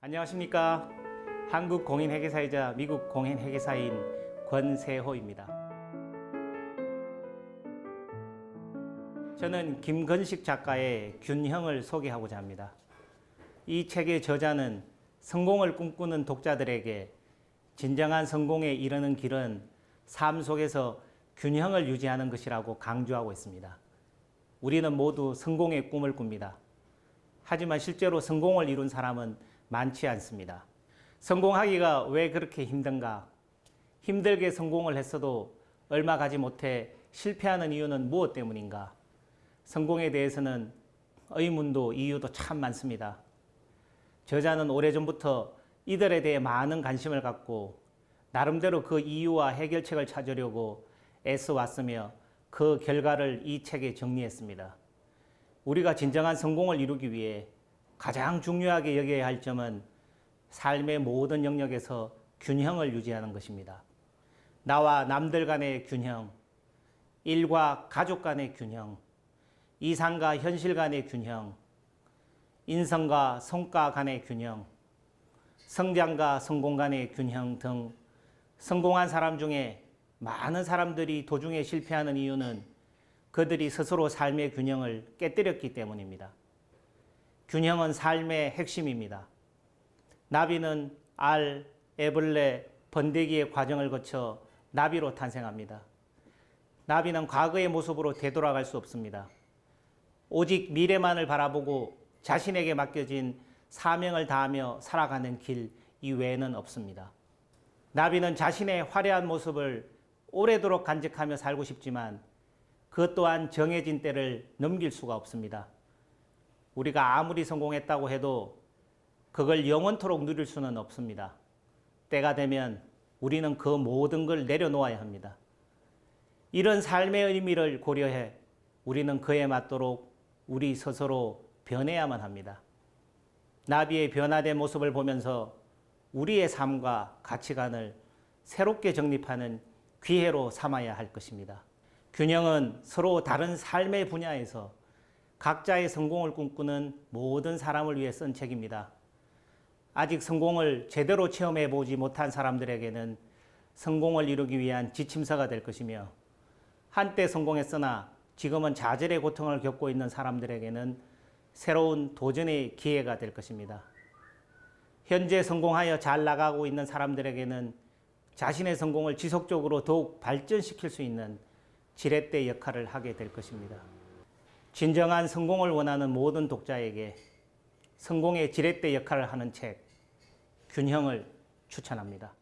안녕하십니까. 한국 공인 회계사이자 미국 공인 회계사인 권세호입니다. 저는 김건식 작가의 균형을 소개하고자 합니다. 이 책의 저자는 성공을 꿈꾸는 독자들에게 진정한 성공에 이르는 길은 삶 속에서 균형을 유지하는 것이라고 강조하고 있습니다. 우리는 모두 성공의 꿈을 꿉니다. 하지만 실제로 성공을 이룬 사람은 많지 않습니다. 성공하기가 왜 그렇게 힘든가? 힘들게 성공을 했어도 얼마 가지 못해 실패하는 이유는 무엇 때문인가? 성공에 대해서는 의문도 이유도 참 많습니다. 저자는 오래전부터 이들에 대해 많은 관심을 갖고 나름대로 그 이유와 해결책을 찾으려고 애써 왔으며 그 결과를 이 책에 정리했습니다. 우리가 진정한 성공을 이루기 위해 가장 중요하게 여겨야 할 점은 삶의 모든 영역에서 균형을 유지하는 것입니다. 나와 남들 간의 균형, 일과 가족 간의 균형, 이상과 현실 간의 균형, 인성과 성과 간의 균형, 성장과 성공 간의 균형 등 성공한 사람 중에 많은 사람들이 도중에 실패하는 이유는 그들이 스스로 삶의 균형을 깨뜨렸기 때문입니다. 균형은 삶의 핵심입니다. 나비는 알, 애벌레, 번데기의 과정을 거쳐 나비로 탄생합니다. 나비는 과거의 모습으로 되돌아갈 수 없습니다. 오직 미래만을 바라보고 자신에게 맡겨진 사명을 다하며 살아가는 길 이외에는 없습니다. 나비는 자신의 화려한 모습을 오래도록 간직하며 살고 싶지만 그것 또한 정해진 때를 넘길 수가 없습니다. 우리가 아무리 성공했다고 해도 그걸 영원토록 누릴 수는 없습니다. 때가 되면 우리는 그 모든 걸 내려놓아야 합니다. 이런 삶의 의미를 고려해 우리는 그에 맞도록 우리 스스로 변해야만 합니다. 나비의 변화된 모습을 보면서 우리의 삶과 가치관을 새롭게 정립하는 기회로 삼아야 할 것입니다. 균형은 서로 다른 삶의 분야에서 각자의 성공을 꿈꾸는 모든 사람을 위해 쓴 책입니다. 아직 성공을 제대로 체험해 보지 못한 사람들에게는 성공을 이루기 위한 지침서가 될 것이며 한때 성공했으나 지금은 좌절의 고통을 겪고 있는 사람들에게는 새로운 도전의 기회가 될 것입니다. 현재 성공하여 잘 나가고 있는 사람들에게는 자신의 성공을 지속적으로 더욱 발전시킬 수 있는 지렛대 역할을 하게 될 것입니다. 진정한 성공을 원하는 모든 독자에게 성공의 지렛대 역할을 하는 책, 균형을 추천합니다.